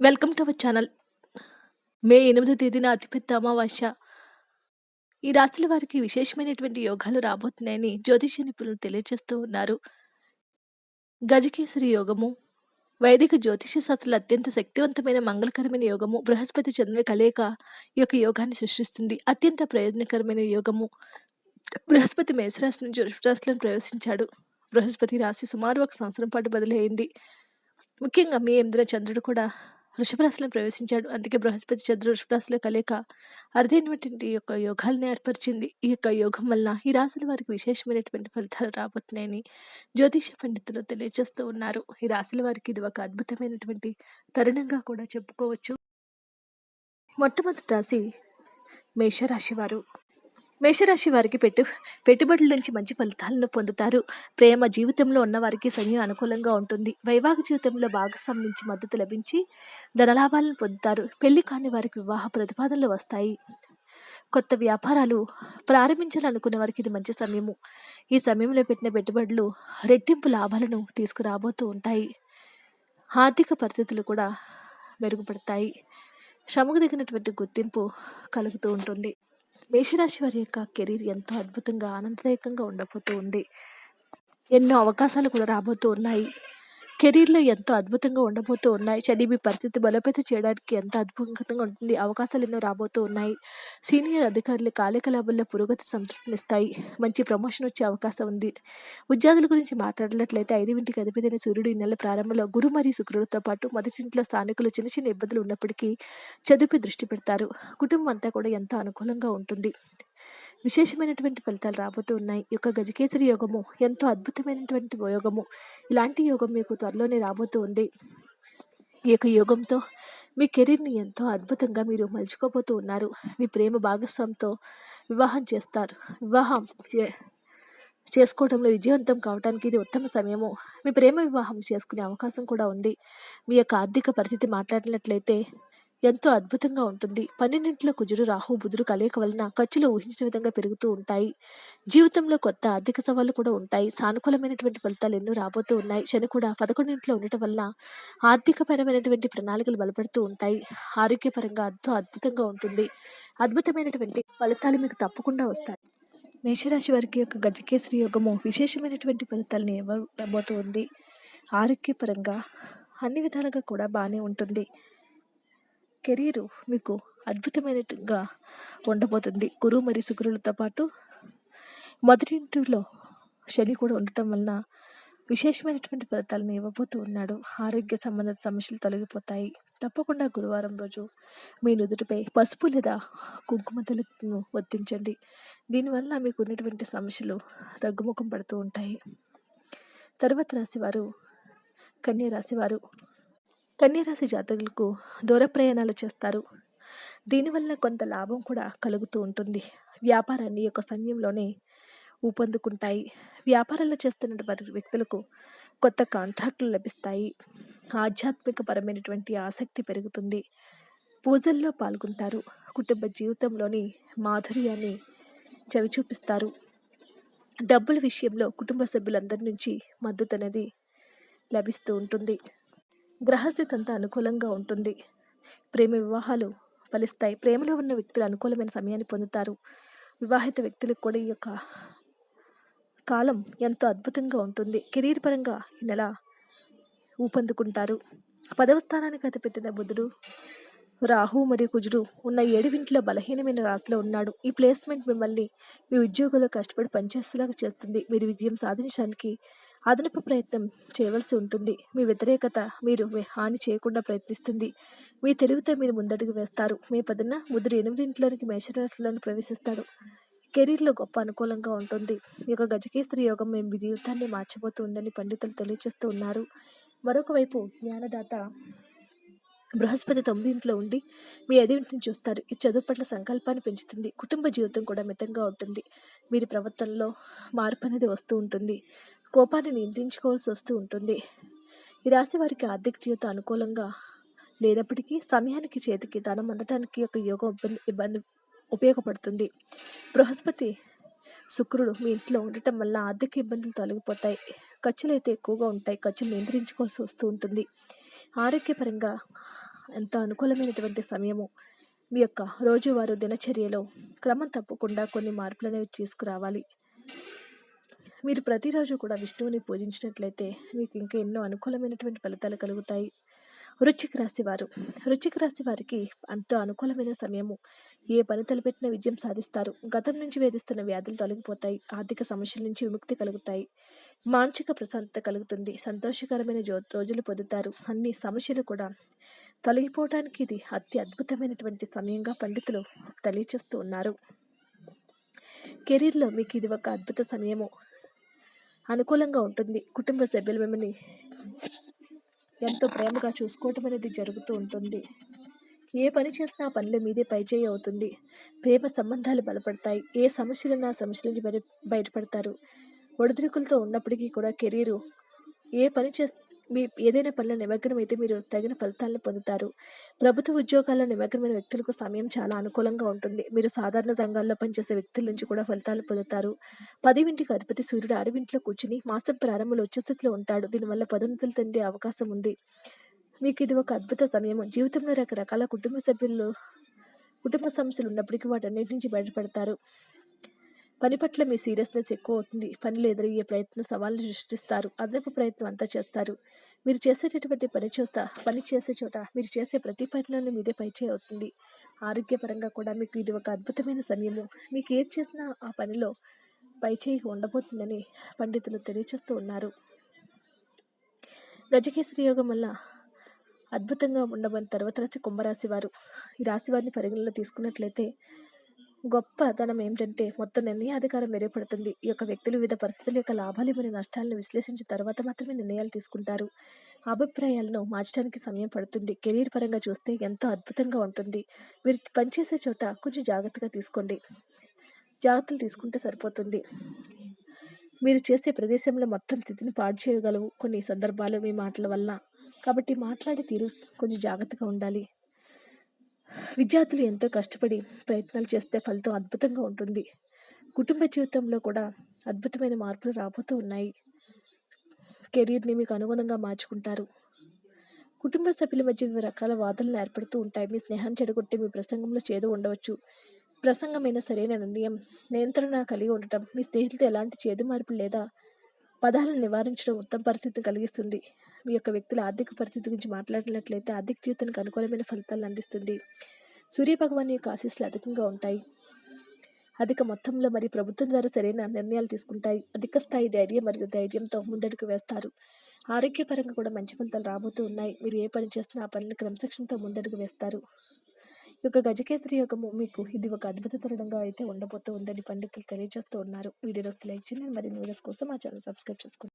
Welcome to our channel. May ఎనిమిదో తేదీన అతిపెద్ద అమావాస్య. ఈ రాశుల వారికి విశేషమైనటువంటి యోగాలు రాబోతున్నాయని జ్యోతిష్య నిపుణులు తెలియజేస్తూ ఉన్నారు. గజకేసరి యోగము, వైదిక జ్యోతిష శాస్త్రంలో అత్యంత శక్తివంతమైన మంగళకరమైన యోగము బృహస్పతి చంద్రుని కలయిక ఈ యొక్క యోగాన్ని సృష్టిస్తుంది. అత్యంత ప్రయోజనకరమైన యోగము. బృహస్పతి మేషరాశి నుంచి వృషభరాశిలో ప్రవేశించాడు. బృహస్పతి రాశి సుమారు ఒక సంవత్సరం పాటు బదిలీ అయింది. ముఖ్యంగా మే ఎందున చంద్రుడు కూడా వృషభరాశిలో ప్రవేశించాడు. అందుకే బృహస్పతి చంద్ర వృషభరాశిలో కలయిక అరుదైనటువంటి యొక్క యోగాల్ని ఏర్పరిచింది. ఈ యొక్క యోగం వలన ఈ రాశుల వారికి విశేషమైనటువంటి ఫలితాలు రాబోతున్నాయని జ్యోతిష పండితులు తెలియజేస్తూ ఉన్నారు. ఈ రాశుల వారికి ఇది ఒక అద్భుతమైనటువంటి తరుణంగా కూడా చెప్పుకోవచ్చు. మొట్టమొదటి రాశి మేషరాశి వారు. మేషరాశి వారికి పెట్టు పెట్టుబడుల నుంచి మంచి ఫలితాలను పొందుతారు. ప్రేమ జీవితంలో ఉన్నవారికి సమయం అనుకూలంగా ఉంటుంది. వైవాహిక జీవితంలో భాగస్వామి నుంచి మద్దతు లభించి ధనలాభాలను పొందుతారు. పెళ్ళి కాని వారికి వివాహ ప్రతిపాదనలు వస్తాయి. కొత్త వ్యాపారాలు ప్రారంభించాలనుకునే వారికి ఇది మంచి సమయము. ఈ సమయంలో పెట్టిన పెట్టుబడులు రెట్టింపు లాభాలను తీసుకురాబోతూ ఉంటాయి. ఆర్థిక పరిస్థితులు కూడా మెరుగుపడతాయి. శ్రమకు తగినటువంటి గుర్తింపు కలుగుతూ ఉంటుంది. మేషరాశి వారి యొక్క కెరీర్ ఎంతో అద్భుతంగా ఆనందదాయకంగా ఉండబోతూ ఉంది. ఎన్నో అవకాశాలు కూడా రాబోతూ ఉన్నాయి. కెరీర్‌లో ఎంతో అద్భుతంగా ఉండబోతూ ఉన్నాయి. శని మీ పరిస్థితి బలోపేత చేయడానికి ఎంత అద్భుతంగా ఉంటుంది. అవకాశాలు ఎన్నో రాబోతూ ఉన్నాయి. సీనియర్ అధికారులు కార్యకలాపాల్లో పురోగతి సంతృప్తినిస్తాయి. మంచి ప్రమోషన్ వచ్చే అవకాశం ఉంది. ఉద్యోగుల గురించి మాట్లాడినట్లయితే ఐదింటికి అధిపతిన సూర్యుడు ఈ నెల ప్రారంభంలో గురు మరియు శుక్రుడితో పాటు మొదటింట్లో స్థానికులు చిన్న చిన్న ఇబ్బందులు ఉన్నప్పటికీ చదువుపై దృష్టి పెడతారు. కుటుంబం అంతా కూడా ఎంతో అనుకూలంగా ఉంటుంది. విశేషమైనటువంటి ఫలితాలు రాబోతూ ఉన్నాయి. ఈ యొక్క గజకేసరి యోగము ఎంతో అద్భుతమైనటువంటి యోగము. ఇలాంటి యోగం మీకు త్వరలోనే రాబోతూ ఉంది. ఈ యొక్క యోగంతో మీ కెరీర్‌ని ఎంతో అద్భుతంగా మీరు మలుచుకోబోతూ ఉన్నారు. మీ ప్రేమ భాగస్వామితో వివాహం చేస్తారు. వివాహం చే చేసుకోవడంలో విజయవంతం కావడానికి ఇది ఉత్తమ సమయము. మీ ప్రేమ వివాహం చేసుకునే అవకాశం కూడా ఉంది. మీ యొక్క ఆర్థిక పరిస్థితి మాట్లాడినట్లయితే ఎంతో అద్భుతంగా ఉంటుంది. పన్నెండింటిలో కుజుడు, రాహు, బుధుడు కలయిక వలన ఖర్చులు ఊహించిన విధంగా పెరుగుతూ ఉంటాయి. జీవితంలో కొత్త ఆర్థిక సవాళ్ళు కూడా ఉంటాయి. సానుకూలమైనటువంటి ఫలితాలు ఎన్నో రాబోతూ ఉన్నాయి. శని కూడా పదకొండింట్లో ఉండటం వల్ల ఆర్థికపరమైనటువంటి ప్రణాళికలు బలపడుతూ ఉంటాయి. ఆరోగ్యపరంగా ఎంతో అద్భుతంగా ఉంటుంది. అద్భుతమైనటువంటి ఫలితాలు మీకు తప్పకుండా వస్తాయి. మేషరాశి వారికి యొక్క గజకేసరి యోగము విశేషమైనటువంటి ఫలితాలను ఇవ్వబోతూ ఉంది. ఆరోగ్యపరంగా అన్ని విధాలుగా కూడా బాగానే ఉంటుంది. కెరీరు మీకు అద్భుతమైనట్టుగా ఉండబోతుంది. గురువు మరియు శుక్రులతో పాటు మొదటింటిలో శని కూడా ఉండటం వలన విశేషమైనటువంటి ఫలితాలను ఇవ్వబోతూ ఉన్నాడు. ఆరోగ్య సంబంధిత సమస్యలు తొలగిపోతాయి. తప్పకుండా గురువారం రోజు మీ నుదుటిపై పసుపు లేదా కుంకుమ తిలకమును వర్తించండి దీనివల్ల మీకు ఉన్నటువంటి సమస్యలు తగ్గుముఖం పడుతూ ఉంటాయి. తర్వాత రాశివారు కన్య రాశివారు. కన్యరాశి జాతకులకు దూర ప్రయాణాలు చేస్తారు. దీనివల్ల కొంత లాభం కూడా కలుగుతూ ఉంటుంది. వ్యాపారాన్ని యొక్క సమయంలోనే ఊపందుకుంటాయి. వ్యాపారాలు చేస్తున్నటువంటి వ్యక్తులకు కొత్త కాంట్రాక్టులు లభిస్తాయి. ఆధ్యాత్మిక పరమైనటువంటి ఆసక్తి పెరుగుతుంది. పూజల్లో పాల్గొంటారు. కుటుంబ జీవితంలోని మాధుర్యాన్ని చవిచూపిస్తారు. డబ్బుల విషయంలో కుటుంబ సభ్యులందరి నుంచి మద్దతు అనేది లభిస్తూ ఉంటుంది. గ్రహస్థితి అంతా అనుకూలంగా ఉంటుంది. ప్రేమ వివాహాలు ఫలిస్తాయి. ప్రేమలో ఉన్న వ్యక్తులు అనుకూలమైన సమయాన్ని పొందుతారు. వివాహిత వ్యక్తులకు కూడా ఈ యొక్క కాలం ఎంతో అద్భుతంగా ఉంటుంది. కెరీర్ పరంగా ఈ నెల ఊపందుకుంటారు. పదవ స్థానానికి అతిపెట్టిన బుధుడు, రాహు మరియు కుజుడు ఉన్న ఏడువింటిలో బలహీనమైన రాశిలో ఉన్నాడు. ఈ ప్లేస్‌మెంట్ మిమ్మల్ని మీ ఉద్యోగంలో కష్టపడి పనిచేసేలాగా చేస్తుంది. మీరు విజయం సాధించడానికి అదనపు ప్రయత్నం చేయవలసి ఉంటుంది. మీ వ్యతిరేకత మీరు హాని చేయకుండా ప్రయత్నిస్తుంది. మీ తెలివితో మీరు ముందడుగు వేస్తారు. మీ పదిన బుధుడు ఎనిమిదింట్లోనికి మేషరాశులను ప్రవేశిస్తాడు. కెరీర్‌లో గొప్ప అనుకూలంగా ఉంటుంది. ఈ యొక్క గజకేసరి యోగం మేము మీ జీవితాన్ని మార్చిపోతుందని పండితులు తెలియజేస్తూ ఉన్నారు. మరొక వైపు జ్ఞానదాత బృహస్పతి తొమ్మిదింట్లో ఉండి మీ ఐదింటిని చూస్తారు. ఇది చదువు పట్ల సంకల్పాన్ని పెంచుతుంది. కుటుంబ జీవితం కూడా మితంగా ఉంటుంది. మీరు ప్రవర్తనలో మార్పు అనేది వస్తూ ఉంటుంది. కోపాన్ని నియంత్రించుకోవాల్సి వస్తూ ఉంటుంది. ఈ రాశి వారికి ఆర్థిక జీవితం అనుకూలంగా లేనప్పటికీ సమయానికి చేతికి ధనం అందటానికి ఒక యోగం ఇబ్బంది ఇబ్బంది ఉపయోగపడుతుంది. బృహస్పతి, శుక్రుడు మీ ఇంట్లో ఉండటం వల్ల ఆర్థిక ఇబ్బందులు తొలగిపోతాయి. ఖర్చులైతే ఎక్కువగా ఉంటాయి. ఖర్చులు నియంత్రించుకోవాల్సి వస్తూ ఉంటుంది. ఆరోగ్యపరంగా ఎంతో అనుకూలమైనటువంటి సమయము మీ యొక్క రోజువారు దినచర్యలో క్రమం తప్పకుండా కొన్ని మార్పులు అనేవి తీసుకురావాలి మీరు ప్రతిరోజు కూడా విష్ణువుని పూజించినట్లయితే మీకు ఇంకా ఎన్నో అనుకూలమైనటువంటి ఫలితాలు కలుగుతాయి. వృశ్చిక రాశి వారు. వృశ్చిక రాశి వారికి ఎంతో అనుకూలమైన సమయము. ఏ పని తలపెట్టిన విజయం సాధిస్తారు. గతం నుంచి వేధిస్తున్న వ్యాధులు తొలగిపోతాయి. ఆర్థిక సమస్యల నుంచి విముక్తి కలుగుతాయి. మానసిక ప్రశాంతత కలుగుతుంది. సంతోషకరమైన జో రోజులు పొందుతారు. అన్ని సమస్యలు కూడా తొలగిపోవడానికి ఇది అతి అద్భుతమైనటువంటి సమయంగా పండితులు తెలియచేస్తూ ఉన్నారు. కెరీర్లో మీకు ఇది ఒక అద్భుత సమయము. అనుకూలంగా ఉంటుంది. కుటుంబ సభ్యులు మిమ్మల్ని ఎంతో ప్రేమగా చూసుకోవటం అనేది జరుగుతూ ఉంటుంది. ఏ పని చేసినా ఆ పనిలో మీదే పైచేయి అవుతుంది. ప్రేమ సంబంధాలు బలపడతాయి. ఏ సమస్యలున్నా సమస్యల నుంచి బయట బయటపడతారు. ఒడిదుడుకులతో ఉన్నప్పటికీ కూడా కెరీరు ఏ పని చేస్తే మీ ఏదైనా పనిలో నిమగ్నం అయితే మీరు తగిన ఫలితాలను పొందుతారు. ప్రభుత్వ ఉద్యోగాల్లో నిమగ్నమైన వ్యక్తులకు సమయం చాలా అనుకూలంగా ఉంటుంది. మీరు సాధారణ రంగాల్లో పనిచేసే వ్యక్తుల నుంచి కూడా ఫలితాలు పొందుతారు. పదివింటికి అధిపతి సూర్యుడు అరవింట్లో కూర్చుని మాసం ప్రారంభంలో ఉచ్చస్థితిలో ఉంటాడు. దీనివల్ల పదోన్నతులు పొందే అవకాశం ఉంది. మీకు ఇది ఒక అద్భుత సమయం. జీవితంలో రకరకాల కుటుంబ సభ్యులు కుటుంబ సమస్యలు ఉన్నప్పటికీ వాటన్నిటి నుంచి బయటపడతారు. పని పట్ల మీ సీరియస్నెస్ ఎక్కువ అవుతుంది పనిలో ఎదురయ్యే ప్రయత్నం సవాళ్ళు సృష్టిస్తారు. అదనపు ప్రయత్నం అంతా చేస్తారు. మీరు చేసేటటువంటి పని చూస్తా పని చేసే చోట మీరు చేసే ప్రతి పనిలోనూ మీదే పైచే అవుతుంది ఆరోగ్యపరంగా కూడా మీకు ఇది ఒక అద్భుతమైన సమయము. మీకు ఏది చేసినా ఆ పనిలో పైచేయి ఉండబోతుందని పండితులు తెలియచేస్తూ ఉన్నారు. గజకేసరి యోగం వల్ల అద్భుతంగా ఉండబోయిన తర్వాత రాశి కుంభరాశి వారు. ఈ రాశి వారిని పరిగణలో తీసుకున్నట్లయితే గొప్పతనం ఏమిటంటే మొత్తం నిర్ణయాధికారం మెరుగుపడుతుంది. ఈ యొక్క వ్యక్తులు వివిధ పరిస్థితుల యొక్క లాభాలు మరియు నష్టాలను విశ్లేషించిన తర్వాత మాత్రమే నిర్ణయాలు తీసుకుంటారు. అభిప్రాయాలను మార్చడానికి సమయం పడుతుంది. కెరీర్ పరంగా చూస్తే ఎంతో అద్భుతంగా ఉంటుంది. మీరు పనిచేసే చోట కొంచెం జాగ్రత్తగా తీసుకోండి. జాగ్రత్తలు తీసుకుంటే సరిపోతుంది. మీరు చేసే ప్రదేశంలో మొత్తం స్థితిని పాడు చేయగలవు. కొన్ని సందర్భాలు మీ మాటల వల్ల. కాబట్టి మాట్లాడే తీరు కొంచెం జాగ్రత్తగా ఉండాలి. విద్యార్థులు ఎంతో కష్టపడి ప్రయత్నాలు చేస్తే ఫలితం అద్భుతంగా ఉంటుంది. కుటుంబ జీవితంలో కూడా అద్భుతమైన మార్పులు రాబోతూ ఉన్నాయి. కెరీర్ని మీకు అనుగుణంగా మార్చుకుంటారు. కుటుంబ సభ్యుల మధ్య వివిధ రకాల వాదనలు ఏర్పడుతూ ఉంటాయి. మీ స్నేహాన్ని చెడగొట్టి మీ ప్రసంగంలో చేదు ఉండవచ్చు. ప్రసంగమైన సరైన నిర్ణయం నియంత్రణ కలిగి ఉండటం మీ స్నేహితులతో ఎలాంటి చేదు మార్పులు లేదా పదాలను నివారించడం ఉత్తమ పరిస్థితిని కలిగిస్తుంది. మీ యొక్క వ్యక్తుల ఆర్థిక పరిస్థితి గురించి మాట్లాడినట్లయితే ఆర్థిక జీవితానికి అనుకూలమైన ఫలితాలను అందిస్తుంది. సూర్య భగవాన్ యొక్క ఆశీస్సులు అధికంగా ఉంటాయి. అధిక మొత్తంలో మరియు ప్రభుత్వం ద్వారా సరైన నిర్ణయాలు తీసుకుంటాయి. అధిక స్థాయి ధైర్యం మరియు ధైర్యంతో ముందడుగు వేస్తారు. ఆరోగ్యపరంగా కూడా మంచి ఫలితాలు రాబోతూ ఉన్నాయి. మీరు ఏ పని చేస్తున్నా ఆ పనిని క్రమశిక్షణతో ముందడుగు వేస్తారు. యొక్క గజకేసరి యోగము మీకు ఇది ఒక అద్భుత తరుణంగా అయితే ఉండబోతూ ఉందని పండితులు తెలియజేస్తూ ఉన్నారు. వీడియో లైక్ చేయండి. మరిన్ని వీడియోస్ కోసం మా ఛానల్ సబ్స్క్రైబ్ చేసుకోండి.